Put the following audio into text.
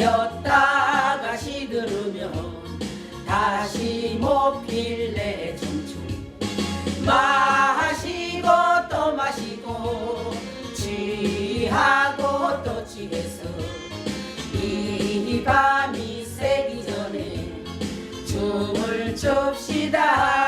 쉬었다가 시들으면 다시 못 필래 청춘 마시고 또 마시고 취하고 또 취해서 이 밤이 새기 전에 춤을 춥시다.